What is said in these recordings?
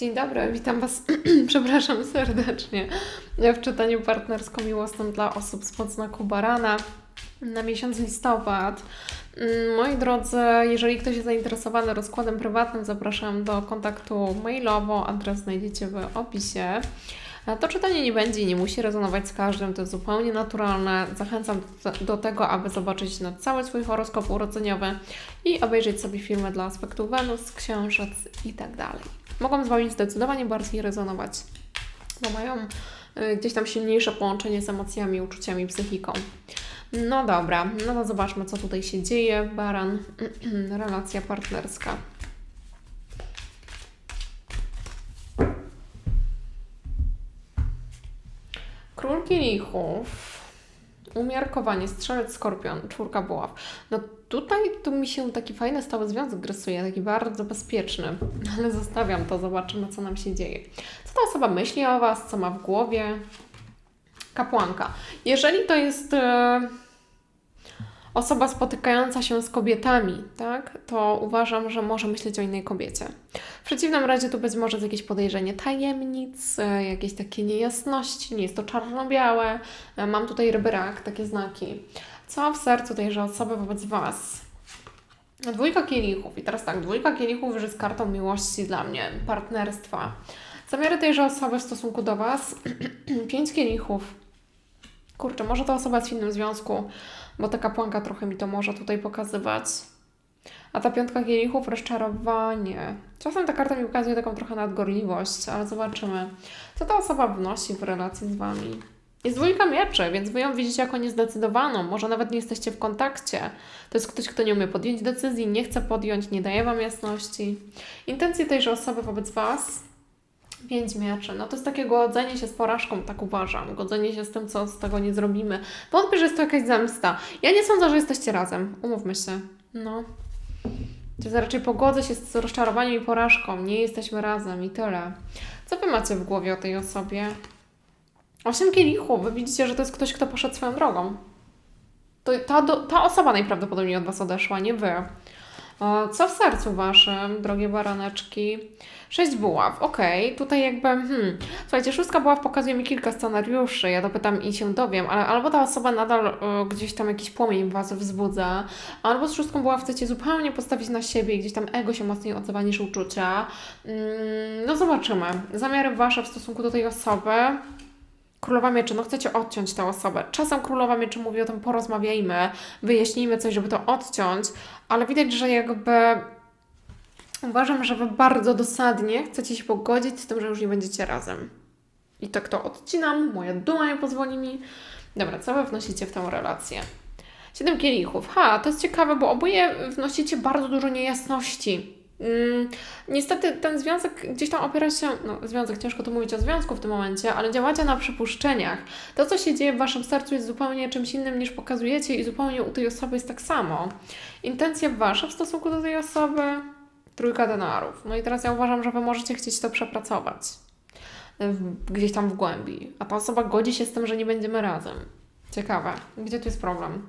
Dzień dobry, witam Was, przepraszam serdecznie, w czytaniu partnersko-miłosnym dla osób z podznaku barana na miesiąc listopad. Mm, Moi drodzy, jeżeli ktoś jest zainteresowany rozkładem prywatnym, zapraszam do kontaktu mailowo, adres znajdziecie w opisie. To czytanie nie będzie i nie musi rezonować z każdym, to jest zupełnie naturalne. Zachęcam do, tego, aby zobaczyć na cały swój horoskop urodzeniowy i obejrzeć sobie filmy dla aspektu Wenus, księżyc i tak. Mogą z Wami zdecydowanie bardziej rezonować, bo mają y, gdzieś tam silniejsze połączenie z emocjami, uczuciami, psychiką. No dobra, no to zobaczmy, co tutaj się dzieje. Baran, relacja partnerska. Król kielichów, umiarkowanie, strzelec, skorpion, czwórka buław. No tutaj tu mi się taki fajny stały związek rysuje, taki bardzo bezpieczny, ale zostawiam to, zobaczymy, co nam się dzieje. Co ta osoba myśli o Was, co ma w głowie? Kapłanka. Jeżeli to jest e, osoba spotykająca się z kobietami, tak, to uważam, że może myśleć o innej kobiecie. W przeciwnym razie tu być może jakieś podejrzenie tajemnic, e, jakieś takie niejasności, nie jest to czarno-białe. E, Mam tutaj ryby takie znaki. Co w sercu tejże osoby wobec Was? Dwójka kielichów. I teraz tak, dwójka kielichów już jest kartą miłości dla mnie, partnerstwa. Zamiary tejże osoby w stosunku do Was. Pięć kielichów. Kurczę, może ta osoba jest w innym związku, bo ta kapłanka trochę mi to może tutaj pokazywać. A ta piątka kielichów, rozczarowanie. Czasem ta karta mi pokazuje taką trochę nadgorliwość, ale zobaczymy, co ta osoba wnosi w relacji z Wami. Jest dwójka mieczy, więc Wy ją widzicie jako niezdecydowaną. Może nawet nie jesteście w kontakcie. To jest ktoś, kto nie umie podjąć decyzji, nie chce podjąć, nie daje Wam jasności. Intencje tejże osoby wobec Was Pięć mieczy. No to jest takie godzenie się z porażką, tak uważam. Godzenie się z tym, co z tego nie zrobimy. Wątpię, że jest to jakaś zemsta. Ja nie sądzę, że jesteście razem. Umówmy się. No. Jest raczej pogodzę się z rozczarowaniem i porażką. Nie jesteśmy razem i tyle. Co Wy macie w głowie o tej osobie? Osiem kielichów. Wy widzicie, że to jest ktoś, kto poszedł swoją drogą. To ta, ta osoba najprawdopodobniej od Was odeszła, nie Wy. Co w sercu Waszym, drogie baraneczki? Sześć buław, okej, tutaj jakby, hmm, słuchajcie, szóstka buław pokazuje mi kilka scenariuszy, ja dopytam i się dowiem, ale albo ta osoba nadal y, gdzieś tam jakiś płomień w Was wzbudza, albo z szóstką buław chcecie zupełnie postawić na siebie i gdzieś tam ego się mocniej odzywa niż uczucia. Mm, no zobaczymy. Zamiary Wasze w stosunku do tej osoby, Królowa Mieczy, no chcecie odciąć tę osobę. Czasem Królowa Mieczy mówi o tym, porozmawiajmy, wyjaśnijmy coś, żeby to odciąć, ale widać, że jakby uważam, że Wy bardzo dosadnie chcecie się pogodzić z tym, że już nie będziecie razem. I tak to odcinam, moja duma nie pozwoli mi. Dobra, co Wy wnosicie w tę relację? Siedem kielichów. Ha, to jest ciekawe, bo oboje wnosicie bardzo dużo niejasności. Mm, niestety ten związek gdzieś tam opiera się, no związek, ciężko tu mówić o związku w tym momencie, ale działacie na przypuszczeniach. To, co się dzieje w Waszym sercu jest zupełnie czymś innym niż pokazujecie i zupełnie u tej osoby jest tak samo. Intencje Wasze w stosunku do tej osoby, trójka denarów. No i teraz ja uważam, że Wy możecie chcieć to przepracować. W, gdzieś tam w głębi. A ta osoba godzi się z tym, że nie będziemy razem. Ciekawe. Gdzie tu jest problem?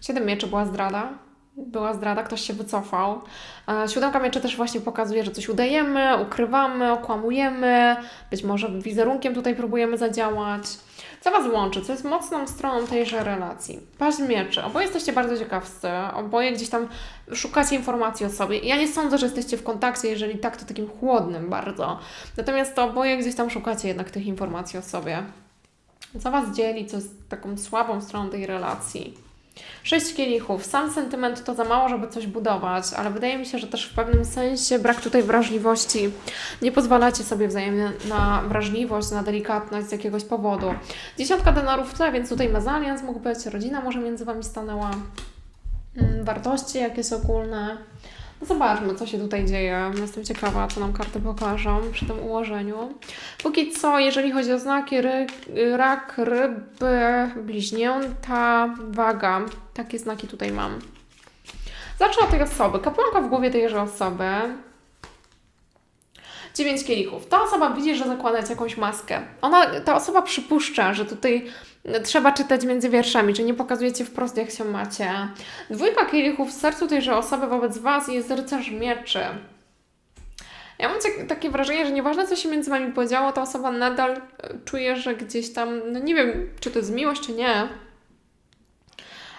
Siedem mieczy była zdrada. Była zdrada, ktoś się wycofał. E, Siódemka mieczy też właśnie pokazuje, że coś udajemy, ukrywamy, okłamujemy, być może wizerunkiem tutaj próbujemy zadziałać. Co Was łączy? Co jest mocną stroną tejże relacji? Paź mieczy. Oboje jesteście bardzo ciekawscy, oboje gdzieś tam szukacie informacji o sobie. Ja nie sądzę, że jesteście w kontakcie, jeżeli tak, to takim chłodnym bardzo. Natomiast to oboje gdzieś tam szukacie jednak tych informacji o sobie. Co Was dzieli, co jest taką słabą stroną tej relacji? Sześć kielichów. Sam sentyment to za mało, żeby coś budować, ale wydaje mi się, że też w pewnym sensie brak tutaj wrażliwości. Nie pozwalacie sobie wzajemnie na wrażliwość, na delikatność z jakiegoś powodu. Dziesiątka denarów w tle, więc tutaj mezalians mógł być, rodzina może między Wami stanęła, mm, wartości jakieś ogólne. No Zobaczmy, co się tutaj dzieje. Jestem ciekawa, co nam karty pokażą przy tym ułożeniu. Póki co, jeżeli chodzi o znaki ry, rak, ryby, bliźnięta, waga, takie znaki tutaj mam. Zacznę od tej osoby. Kapłanka w głowie tejże osoby. Dziewięć kielichów. Ta osoba widzi, że zakładać jakąś maskę. Ona, ta osoba przypuszcza, że tutaj trzeba czytać między wierszami, czy nie pokazujecie wprost, jak się macie. Dwójka kielichów w sercu tejże osoby wobec Was jest rycerz mieczy. Ja mam tak- takie wrażenie, że nieważne co się między wami podziało, ta osoba nadal e, czuje, że gdzieś tam, no nie wiem, czy to jest miłość, czy nie.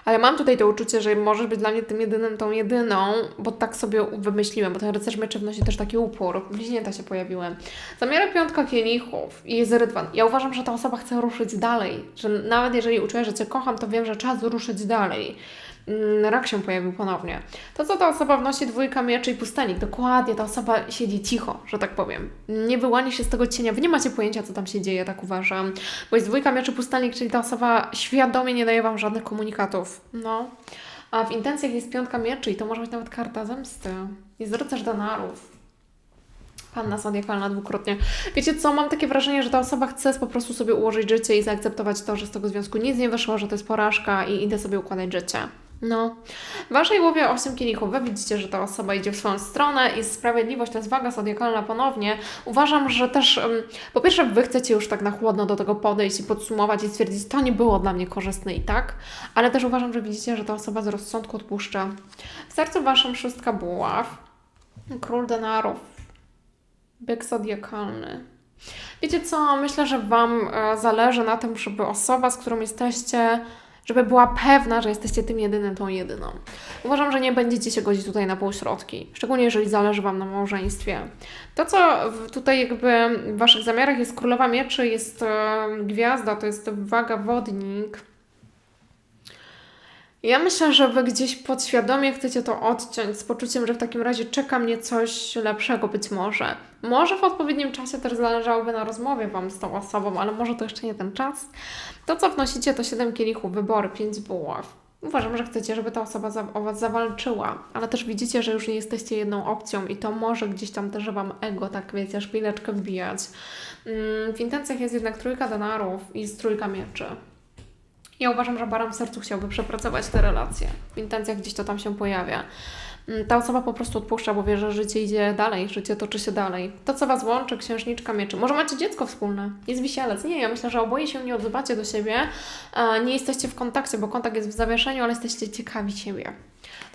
Ale mam tutaj to uczucie, że możesz być dla mnie tym jedynym, tą jedyną, bo tak sobie wymyśliłem, bo ten rycerz mieczy wnosi też taki upór. Bliźnięta się pojawiły. Zamiary piątka kielichów i jest rydwan. Ja uważam, że ta osoba chce ruszyć dalej. Że nawet jeżeli uczuję, że Cię kocham, to wiem, że czas ruszyć dalej. Mm, Rak się pojawił ponownie. To, co ta osoba wnosi, dwójka mieczy i pustenik. Dokładnie, ta osoba siedzi cicho, że tak powiem. Nie wyłania się z tego cienia. Wy nie macie pojęcia, co tam się dzieje, tak uważam. Bo jest dwójka mieczy, pustenik, czyli ta osoba świadomie nie daje Wam żadnych komunikatów. No. A w intencjach jest piątka mieczy i to może być nawet karta zemsty. Jest rycerz denarów. Panna zodiakalna dwukrotnie. Wiecie co, mam takie wrażenie, że ta osoba chce po prostu sobie ułożyć życie i zaakceptować to, że z tego związku nic nie wyszło, że to jest porażka i idę sobie układać życie. No. W Waszej głowie 8 kielichów. Wy widzicie, że ta osoba idzie w swoją stronę i sprawiedliwość to jest waga zodiakalna ponownie. Uważam, że też um, po pierwsze Wy chcecie już tak na chłodno do tego podejść i podsumować i stwierdzić, to nie było dla mnie korzystne i tak, ale też uważam, że widzicie, że ta osoba z rozsądku odpuszcza. W sercu Waszym szóstka buław. Król denarów. Byk zodiakalny. Wiecie co? Myślę, że Wam e, zależy na tym, żeby osoba, z którą jesteście, żeby była pewna, że jesteście tym jedynym, tą jedyną. Uważam, że nie będziecie się godzić tutaj na półśrodki, szczególnie jeżeli zależy Wam na małżeństwie. To, co tutaj jakby w Waszych zamiarach jest królowa mieczy, jest gwiazda, to jest waga wodnik. Ja myślę, że Wy gdzieś podświadomie chcecie to odciąć z poczuciem, że w takim razie czeka mnie coś lepszego być może. Może w odpowiednim czasie też zależałoby na rozmowie Wam z tą osobą, ale może to jeszcze nie ten czas. To, co wnosicie, to 7 kielichów, wybory, 5 buław. Uważam, że chcecie, żeby ta osoba za, o Was zawalczyła, ale też widzicie, że już nie jesteście jedną opcją i to może gdzieś tam też Wam ego, tak wiecie, szpileczkę wbijać. Mm, W intencjach jest jednak trójka denarów i jest trójka mieczy. Ja uważam, że baran w sercu chciałby przepracować te relacje. W intencjach gdzieś to tam się pojawia. Mm, Ta osoba po prostu odpuszcza, bo wie, że życie idzie dalej, życie toczy się dalej. To, co Was łączy, księżniczka mieczy. Może macie dziecko wspólne, jest wisielec. Nie, ja myślę, że oboje się nie odzywacie do siebie, a nie jesteście w kontakcie, bo kontakt jest w zawieszeniu, ale jesteście ciekawi siebie.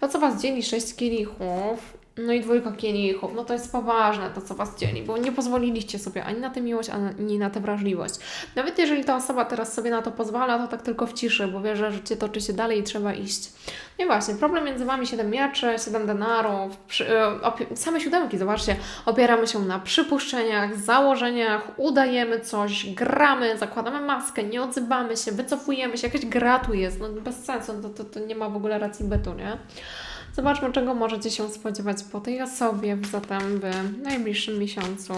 To, co Was dzieli, sześć kielichów, no i dwójka kielichów, no to jest poważne to, co Was dzieli, bo nie pozwoliliście sobie ani na tę miłość, ani na tę wrażliwość. Nawet jeżeli ta osoba teraz sobie na to pozwala, to tak tylko w ciszy, bo wie, że życie toczy się dalej i trzeba iść. No i właśnie, problem między Wami 7 mieczy, 7 denarów, przy, e, same siódemki, zobaczcie, opieramy się na przypuszczeniach, założeniach, udajemy coś, gramy, zakładamy maskę, nie odzywamy się, wycofujemy się, jakaś gra tu jest, no bez sensu, to, to, to nie ma w ogóle racji bytu, nie? Zobaczmy, czego możecie się spodziewać po tej osobie zatem w najbliższym miesiącu.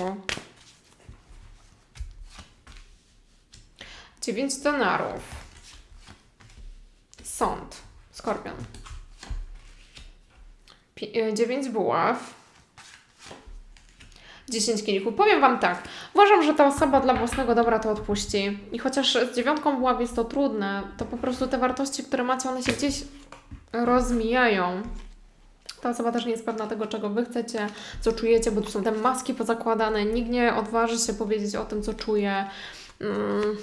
9 denarów. Sąd. Skorpion. 9 buław. 10 kielichów. Powiem Wam tak. Uważam, że ta osoba dla własnego dobra to odpuści. I chociaż z dziewiątką buław jest to trudne, to po prostu te wartości, które macie, one się gdzieś rozmijają. Ta osoba też nie jest pewna tego, czego Wy chcecie, co czujecie, bo tu są te maski pozakładane. Nikt nie odważy się powiedzieć o tym, co czuje. Mm,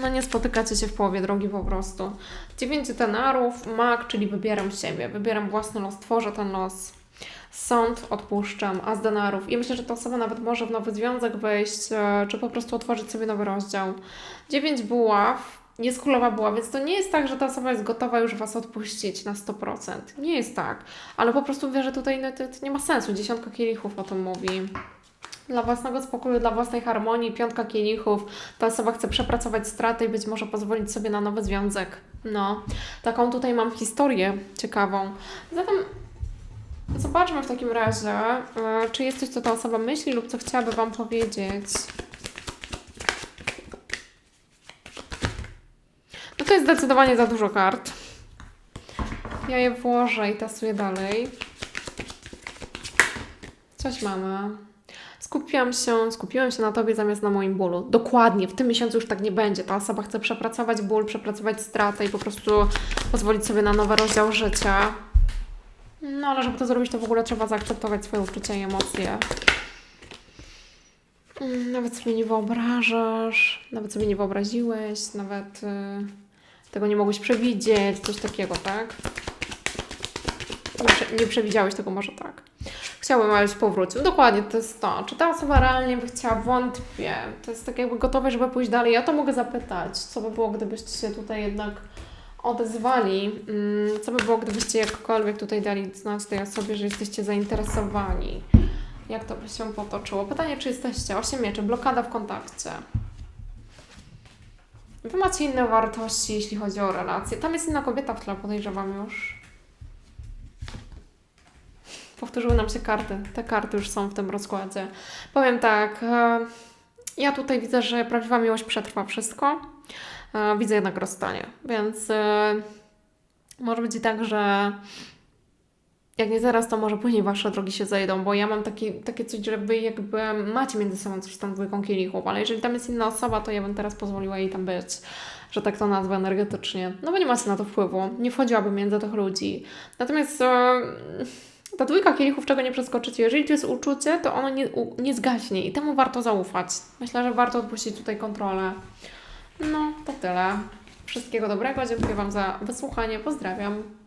No nie spotykacie się w połowie drogi po prostu. Dziewięć denarów, mak, czyli wybieram siebie, wybieram własny los, tworzę ten los. Sąd odpuszczam, a z denarów. I myślę, że ta osoba nawet może w nowy związek wejść, e, czy po prostu otworzyć sobie nowy rozdział. Dziewięć buław, jest królowa buław, więc to nie jest tak, że ta osoba jest gotowa już Was odpuścić na 100%. Nie jest tak. Ale po prostu wie, że tutaj no, to, to nie ma sensu. Dziesiątka kielichów o tym mówi. Dla własnego spokoju, dla własnej harmonii, piątka kielichów. Ta osoba chce przepracować straty i być może pozwolić sobie na nowy związek. No, taką tutaj mam historię ciekawą. Zatem zobaczmy w takim razie, yy, czy jest coś, co ta osoba myśli lub co chciałaby Wam powiedzieć. To jest zdecydowanie za dużo kart. Ja je włożę i tasuję dalej. Coś mamy. Skupiłam się, skupiłam się na Tobie zamiast na moim bólu. Dokładnie, w tym miesiącu już tak nie będzie. Ta osoba chce przepracować ból, przepracować stratę i po prostu pozwolić sobie na nowy rozdział życia. No ale żeby to zrobić, to w ogóle trzeba zaakceptować swoje uczucia i emocje. Mm, Nawet sobie nie wyobrażasz, nawet sobie nie wyobraziłeś, nawet y, tego nie mogłeś przewidzieć, coś takiego, tak? Nie, prze, nie przewidziałeś tego może tak. Chciałbym, abyś powrócił. Dokładnie, to jest to. Czy ta osoba realnie by chciała? Wątpię. To jest tak jakby gotowe, żeby pójść dalej. Ja to mogę zapytać. Co by było, gdybyście się tutaj jednak odezwali? Mm, Co by było, gdybyście jakkolwiek tutaj dali znać tej osobie, że jesteście zainteresowani? Jak to by się potoczyło? Pytanie, czy jesteście? Osiem mieczy, blokada w kontakcie. Wy macie inne wartości, jeśli chodzi o relacje. Tam jest inna kobieta w tle, podejrzewam już. Powtórzyły nam się karty. Te karty już są w tym rozkładzie. Powiem tak. e, Ja tutaj widzę, że prawdziwa miłość przetrwa wszystko. E, Widzę jednak rozstanie. Więc e, może być tak, że jak nie zaraz, to może później wasze drogi się zejdą, bo ja mam taki, takie coś, że wy jakby macie między sobą coś tam dwójką kielichów, ale jeżeli tam jest inna osoba, to ja bym teraz pozwoliła jej tam być, że tak to nazwę energetycznie. No bo nie macie na to wpływu, nie wchodziłabym między tych ludzi. Natomiast e, ta dwójka kielichów, czego nie przeskoczycie, jeżeli to jest uczucie, to ono nie, u, nie zgaśnie i temu warto zaufać. Myślę, że warto odpuścić tutaj kontrolę. No, to tyle. Wszystkiego dobrego, dziękuję Wam za wysłuchanie, pozdrawiam.